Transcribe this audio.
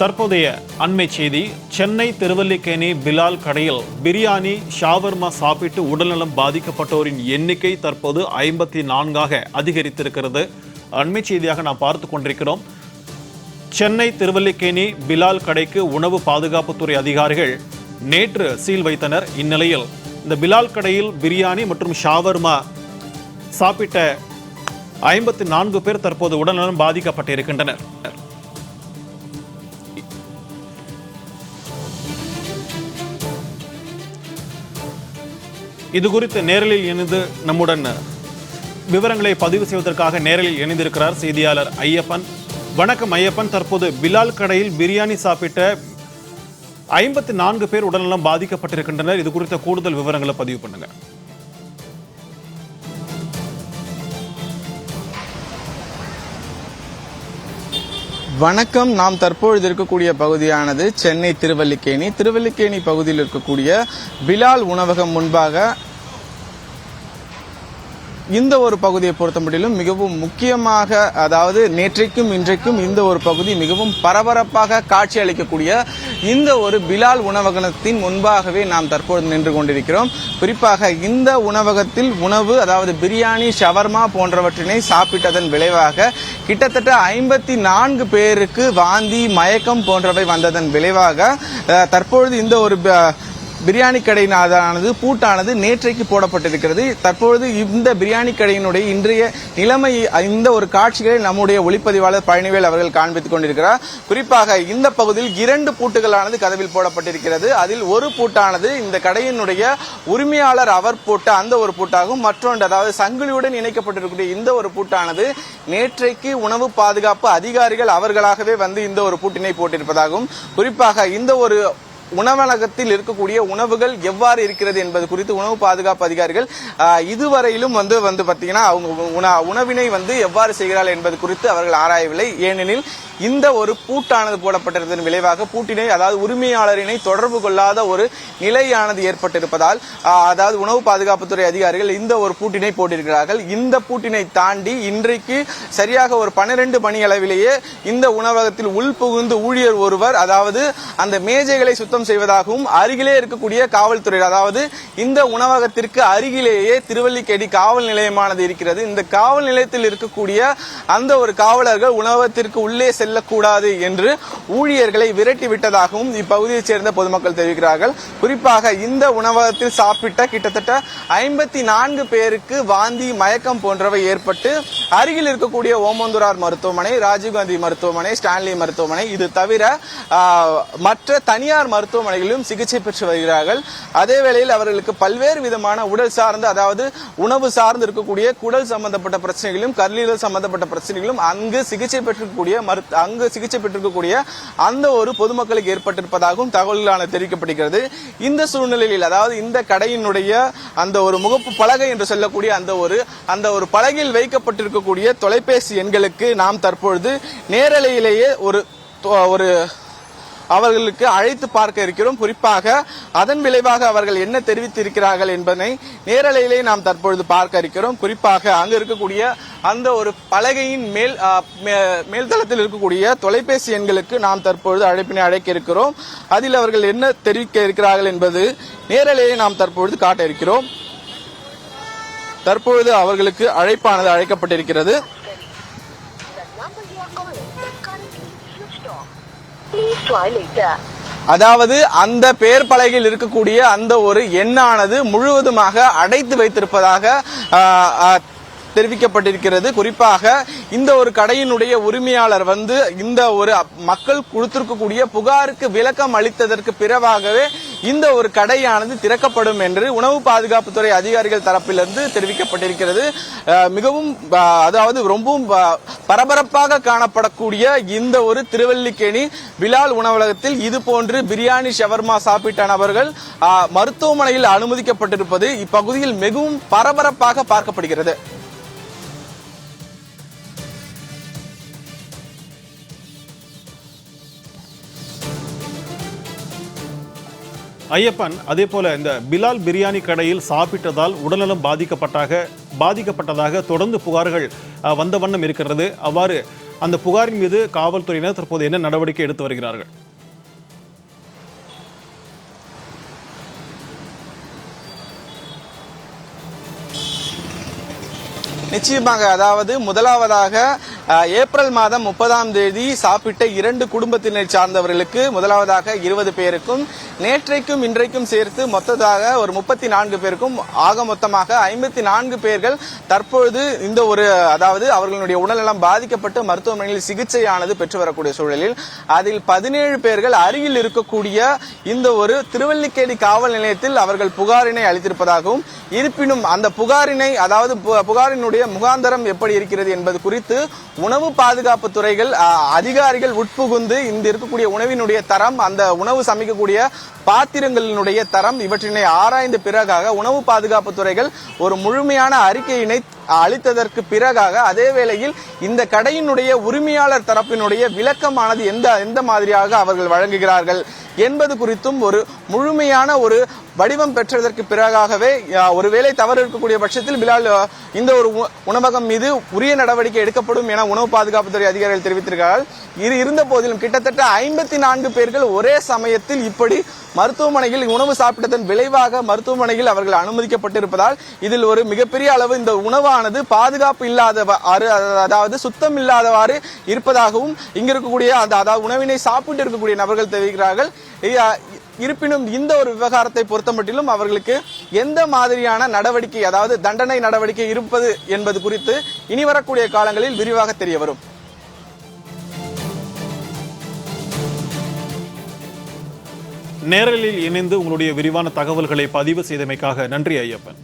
தற்போதைய அண்மை செய்தி சென்னை திருவல்லிக்கேணி பிலால் கடையில் பிரியாணி ஷாவர்மா சாப்பிட்டு உடல்நலம் பாதிக்கப்பட்டோரின் எண்ணிக்கை தற்போது ஐம்பத்தி நான்காக அதிகரித்திருக்கிறது. அண்மை செய்தியாக நாம் பார்த்து கொண்டிருக்கிறோம். சென்னை திருவல்லிக்கேணி பிலால் கடைக்கு உணவு பாதுகாப்புத்துறை அதிகாரிகள் நேற்று சீல் வைத்தனர். இந்நிலையில் இந்த பிலால் கடையில் பிரியாணி மற்றும் ஷாவர்மா சாப்பிட்ட ஐம்பத்தி நான்கு பேர் தற்போது உடல்நலம் பாதிக்கப்பட்டிருக்கின்றனர். இது குறித்து நேரலில் இணைந்து நம்முடன் விவரங்களை பதிவு செய்வதற்காக நேரலில் இணைந்திருக்கிறார் செய்தியாளர் ஐயப்பன். வணக்கம் ஐயப்பன். தற்போது பிலால் கடையில் பிரியாணி சாப்பிட்ட ஐம்பத்தி நான்கு பேர் உடல்நலம் பாதிக்கப்பட்டிருக்கின்றனர். இது குறித்த கூடுதல் விவரங்களை பதிவு பண்ணுங்கள் வணக்கம். நாம் தற்பொழுது இருக்கக்கூடிய பகுதியானது சென்னை திருவல்லிக்கேணி. திருவல்லிக்கேணி பகுதியில் இருக்கக்கூடிய பிலால் உணவகம் முன்பாக இந்த ஒரு பகுதியை பொறுத்தமட்டிலும் மிகவும் முக்கியமாக அதாவது நேற்றைக்கும் இன்றைக்கும் இந்த ஒரு பகுதி மிகவும் பரபரப்பாக காட்சி அளிக்கக்கூடிய இந்த ஒரு பிலால் உணவகத்தின் முன்பாகவே நாம் தற்பொழுது நின்று கொண்டிருக்கிறோம். குறிப்பாக இந்த உணவகத்தில் உணவு அதாவது பிரியாணி ஷவர்மா போன்றவற்றினை சாப்பிட்டதன் விளைவாக கிட்டத்தட்ட ஐம்பத்தி நான்கு பேருக்கு வாந்தி மயக்கம் போன்றவை வந்ததன் விளைவாக தற்பொழுது இந்த ஒரு பிரியாணி கடையினது பூட்டானது நேற்றைக்கு போடப்பட்டிருக்கிறது. தற்பொழுது இந்த பிரியாணி கடையினுடைய இன்றைய நிலைமை இந்த ஒரு காட்சிகளை நம்முடைய ஒளிப்பதிவாளர் பழனிவேல் அவர்கள் காண்பித்துக் கொண்டிருக்கிறார். குறிப்பாக இந்த பகுதியில் இரண்டு பூட்டுகளானது கதவில் போடப்பட்டிருக்கிறது. அதில் ஒரு பூட்டானது இந்த கடையினுடைய உரிமையாளர் அவர் போட்ட அந்த ஒரு பூட்டாகும். மற்றொன்று அதாவது சங்கிலியுடன் இணைக்கப்பட்டிருக்கக்கூடிய இந்த ஒரு பூட்டானது நேற்றைக்கு உணவு பாதுகாப்பு அதிகாரிகள் அவர்களாகவே வந்து இந்த ஒரு பூட்டினை போட்டிருப்பதாகவும் குறிப்பாக இந்த ஒரு உணவகத்தில் இருக்கக்கூடிய உணவுகள் எவ்வாறு இருக்கிறது என்பது குறித்து உணவு பாதுகாப்பு அதிகாரிகள் இதுவரையிலும் வந்து வந்து பார்த்தீங்கன்னா அவங்க உண- உணவினை வந்து எவ்வாறு செய்கிறார்கள் என்பது குறித்து அவர்கள் ஆராயவில்லை. ஏனெனில் இந்த ஒரு பூட்டானது போடப்பட்டிருந்ததன் விளைவாக பூட்டினை அதாவது உரிமையாளரினை தொடர்பு கொள்ளாத ஒரு நிலையானது ஏற்பட்டிருப்பதால் அதாவது உணவு பாதுகாப்புத்துறை அதிகாரிகள் இந்த ஒரு பூட்டினை போட்டிருக்கிறார்கள். இந்த பூட்டினை தாண்டி இன்றைக்கு சரியாக ஒரு பன்னிரண்டு மணி அளவிலேயே இந்த உணவகத்தில் உள்புகுந்து ஊழியர் ஒருவர் அதாவது அந்த மேஜைகளை சுத்தம் செய்வதாகவும் அருகிலே இருக்கக்கூடிய காவல்துறை அதாவது இந்த உணவகத்திற்கு அருகிலேயே திருவல்லிக்கேடி காவல் நிலையமானது இருக்கிறது. இந்த காவல் நிலையத்தில் இருக்கக்கூடிய அந்த ஒரு காவலர்கள் உணவகத்திற்கு உள்ளே செல்லக்கூடாது என்று ஊழியர்களை விரட்டி விட்டதாகவும் இப்பகுதியைச் சேர்ந்த பொதுமக்கள் தெரிவிக்கிறார்கள். குறிப்பாக இந்த உணவகத்தில் சாப்பிட்ட கிட்டத்தட்ட ஐம்பத்தி நான்கு பேருக்கு வாந்தி மயக்கம் போன்றவை ஏற்பட்டு அருகில் இருக்கக்கூடிய ஓமந்தூரார் மருத்துவமனை ராஜீவ்காந்தி மருத்துவமனை ஸ்டான்லி மருத்துவமனை இது தவிர ஆஹ், மற்ற தனியார் மருத்துவ மருத்துவமனைகளிலும் சிகிச்சை பெற்று வருகிறார்கள். அதே வேளையில் அவர்களுக்கு பல்வேறு விதமான உடல் சார்ந்த அதாவது உணவு சார்ந்து இருக்கக்கூடிய குடல் சம்பந்தப்பட்ட பிரச்சனைகளும் கல்லீரல் சம்பந்தப்பட்ட பிரச்சனைகளும் அங்கு சிகிச்சை பெற்றிருக்கக்கூடிய மருத்து அங்கு சிகிச்சை பெற்றிருக்கக்கூடிய அந்த ஒரு பொதுமக்களுக்கு ஏற்பட்டிருப்பதாகவும் தகவல்களான தெரிவிக்கப்படுகிறது. இந்த சூழ்நிலையில் அதாவது இந்த கடையினுடைய அந்த ஒரு முகப்பு பலகை என்று சொல்லக்கூடிய அந்த ஒரு அந்த ஒரு பலகையில் வைக்கப்பட்டிருக்கக்கூடிய தொலைபேசி எண்களுக்கு நாம் தற்பொழுது நேரலையிலேயே ஒரு ஒரு அவர்களுக்கு அழைத்து பார்க்க இருக்கிறோம். குறிப்பாக அதன் விளைவாக அவர்கள் என்ன தெரிவித்திருக்கிறார்கள் என்பதை நேரலையிலே நாம் தற்பொழுது பார்க்க இருக்கிறோம். குறிப்பாக அங்கு இருக்கக்கூடிய அந்த ஒரு பலகையின் மேல் மே- மேல்தளத்தில் இருக்கக்கூடிய தொலைபேசி எண்களுக்கு நாம் தற்பொழுது அழைப்பினை அழைக்க இருக்கிறோம். அதில் அவர்கள் என்ன தெரிவிக்க இருக்கிறார்கள் என்பது நேரலையிலே நாம் தற்பொழுது காட்ட இருக்கிறோம். தற்பொழுது அவர்களுக்கு அழைப்பானது அழைக்கப்பட்டிருக்கிறது. அதாவது அந்த பெயர் பலகையில் இருக்கக்கூடிய அந்த ஒரு எண்ணானது முழுவதுமாக அடைத்து வைத்திருப்பதாக தெரிவிக்கப்பட்டிருக்கிறது. குறிப்பாக இந்த ஒரு கடையினுடைய உரிமையாளர் வந்து இந்த ஒரு மக்கள் கொடுத்திருக்கக்கூடிய புகாருக்கு விளக்கம் அளித்ததற்கு பிறவாகவே இந்த ஒரு கடையானது திறக்கப்படும் என்று உணவு பாதுகாப்புத்துறை அதிகாரிகள் தரப்பிலிருந்து தெரிவிக்கப்பட்டிருக்கிறது. அஹ், மிகவும் அதாவது ரொம்பவும் பரபரப்பாக காணப்படக்கூடிய இந்த ஒரு திருவல்லிக்கேணி பிலால் உணவகத்தில் இது போன்று பிரியாணி ஷவர்மா சாப்பிட்ட நபர்கள் அஹ், மருத்துவமனையில் அனுமதிக்கப்பட்டிருப்பது இப்பகுதியில் மிகவும் பரபரப்பாக பார்க்கப்படுகிறது. ஐயப்பன் அதே போல இந்த பிலால் பிரியாணி கடையில் சாப்பிட்டதால் உடல்நலம் பாதிக்கப்பட்டாக பாதிக்கப்பட்டதாக தொடர்ந்து புகார்கள் வந்த வண்ணம் இருக்கிறது. அவ்வாறு அந்த புகாரின் மீது காவல்துறையினர் தற்போது என்ன நடவடிக்கை எடுத்து வருகிறார்கள்? நிச்சயமாக அதாவது முதலாவதாக ஏப்ரல் மாதம் முப்பதாம் தேதி சாப்பிட்ட இரண்டு குடும்பத்தினை சார்ந்தவர்களுக்கு முதலாவதாக இருபது பேருக்கும் நேற்றைக்கும் இன்றைக்கும் சேர்த்து மொத்ததாக ஒரு முப்பத்தி நான்கு பேருக்கும் ஆக மொத்தமாக ஐம்பத்தி நான்கு பேர்கள் தற்பொழுது இந்த ஒரு அதாவது அவர்களுடைய உடல்நலம் பாதிக்கப்பட்டு மருத்துவமனையில் சிகிச்சையானது பெற்று வரக்கூடிய சூழலில் அதில் பதினேழு பேர்கள் அருகில் இருக்கக்கூடிய இந்த ஒரு திருவல்லிக்கேணி காவல் நிலையத்தில் அவர்கள் புகாரினை அளித்திருப்பதாகவும் இருப்பினும் அந்த புகாரினை அதாவது பு- புகாரினுடைய முகாந்தரம் எப்படி இருக்கிறது என்பது குறித்து உணவு பாதுகாப்பு துறைகள் அதிகாரிகள் உட்புகுந்து இந்த இருக்கக்கூடிய உணவினுடைய தரம் அந்த உணவு சமைக்கக்கூடிய பாத்திரங்களினுடைய தரம் இவற்றினை ஆராய்ந்த பிறகாக உணவு பாதுகாப்பு துறைகள் ஒரு முழுமையான அறிக்கையினை அளித்ததற்கு பிறகாக அதே வேளையில் இந்த கடையினுடைய உரிமையாளர் தரப்பினுடைய விளக்கமானது எந்த எந்த மாதிரியாக அவர்கள் வழங்குகிறார்கள் என்பது குறித்தும் ஒரு முழுமையான ஒரு வடிவம் பெற்றதற்கு பிறகாகவே ஒருவேளை தவறு இருக்கக்கூடிய பட்சத்தில் பிலால் இந்த ஒரு உ- உணவகம் மீது உரிய நடவடிக்கை எடுக்கப்படும் என உணவு பாதுகாப்புத்துறை அதிகாரிகள் தெரிவித்திருக்கிறார்கள். இது இருந்த போதிலும் கிட்டத்தட்ட ஐம்பத்தி நான்கு பேர்கள் ஒரே சமயத்தில் இப்படி மருத்துவமனையில் உணவு சாப்பிட்டதன் விளைவாக மருத்துவமனையில் அவர்கள் அனுமதிக்கப்பட்டிருப்பதால் இதில் ஒரு மிகப்பெரிய அளவு இந்த உணவானது பாதுகாப்பு இல்லாத அதாவது சுத்தம் இல்லாதவாறு இருப்பதாகவும் இங்க இருக்கக்கூடிய அந்த அதாவது உணவினை சாப்பிட்டு இருக்கக்கூடிய நபர்கள் தெரிவிக்கிறார்கள். இருப்பினும் இந்த ஒரு விவகாரத்தை பொறுத்தமட்டிலும் அவர்களுக்கு எந்த மாதிரியான நடவடிக்கை அதாவது தண்டனை நடவடிக்கை இருப்பது என்பது குறித்து இனி வரக்கூடிய காலங்களில் விரிவாக தெரிய வரும். நேரலில் இணைந்து உங்களுடைய விரிவான தகவல்களை பதிவு செய்தமைக்காக நன்றி ஐயப்பன்.